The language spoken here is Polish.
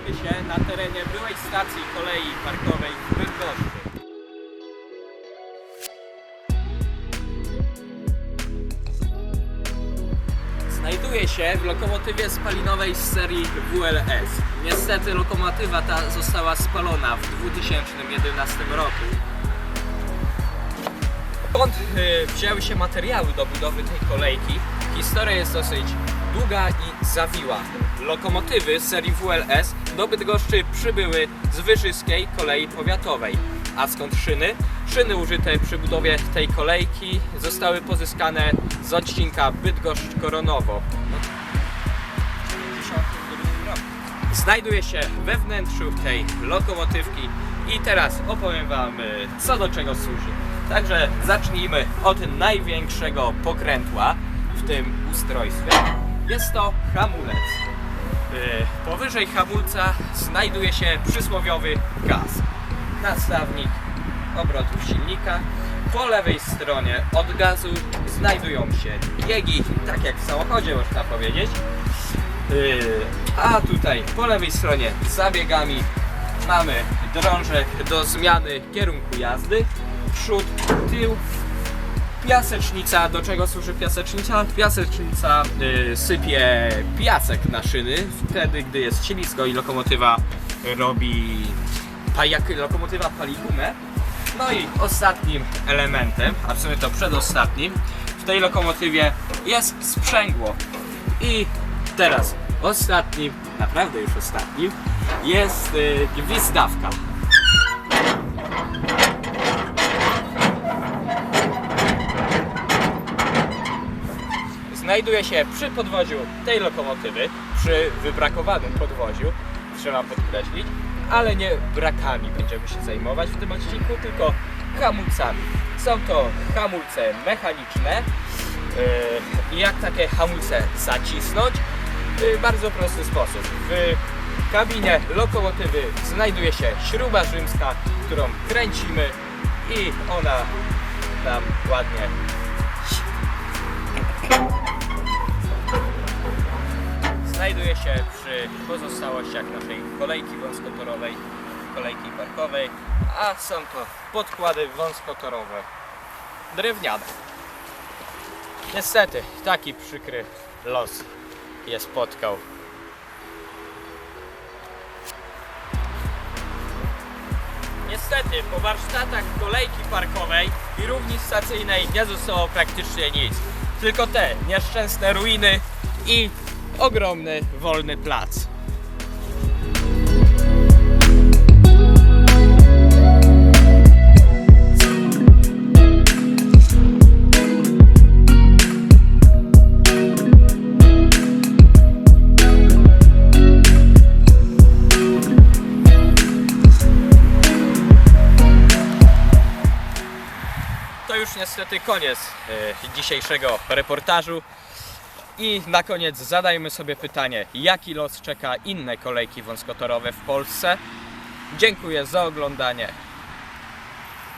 Znajdujemy się na terenie byłej stacji kolei parkowej w Bydgoszczy. Znajduje się w lokomotywie spalinowej z serii WLS. Niestety lokomotywa ta została spalona w 2011 roku. Skąd y, wzięły się materiały do budowy tej kolejki? Historia jest dosyć długa i zawiła. Lokomotywy serii WLS do Bydgoszczy przybyły z Wyżyskiej Kolei Powiatowej. A skąd szyny? Szyny użyte przy budowie tej kolejki zostały pozyskane z odcinka Bydgoszcz-Koronowo. w 1992 roku. Znajduje się we wnętrzu tej lokomotywki i teraz opowiem Wam y, co do czego służy. Także zacznijmy od największego pokrętła w tym ustrojstwie. Jest to hamulec. Y, Powyżej hamulca znajduje się przysłowiowy gaz. Nastawnik obrotów silnika. Po lewej stronie od gazu znajdują się biegi, tak jak w samochodzie można powiedzieć. Yy, A tutaj po lewej stronie za biegami mamy drążek do zmiany kierunku jazdy. Przód, tył, piasecznica. Do czego służy piasecznica? Piasecznica yy, sypie piasek na szyny wtedy, gdy jest ślisko i lokomotywa robi. Pa, jak lokomotywa pali gumę. No i ostatnim elementem, a w sumie to przedostatnim, w tej lokomotywie jest sprzęgło. I teraz ostatnim, naprawdę już ostatnim, jest y, gwizdawka. Znajduje się przy podwoziu tej lokomotywy, przy wybrakowanym podwoziu, trzeba podkreślić, ale nie brakami będziemy się zajmować w tym odcinku, tylko hamulcami. Są to hamulce mechaniczne. Yy, jak takie hamulce zacisnąć? W bardzo prosty sposób. W kabinie lokomotywy znajduje się śruba rzymska, którą kręcimy i ona nam ładnie znajduje się przy pozostałościach naszej kolejki wąskotorowej, kolejki parkowej, a są to podkłady wąskotorowe drewniane. Niestety, taki przykry los je spotkał. Niestety, po warsztatach kolejki parkowej i równi stacyjnej nie zostało praktycznie nic. Tylko te nieszczęsne ruiny i ogromny wolny plac. To już niestety koniec e, dzisiejszego reportażu. I na koniec zadajmy sobie pytanie, jaki los czeka inne kolejki wąskotorowe w Polsce. Dziękuję za oglądanie.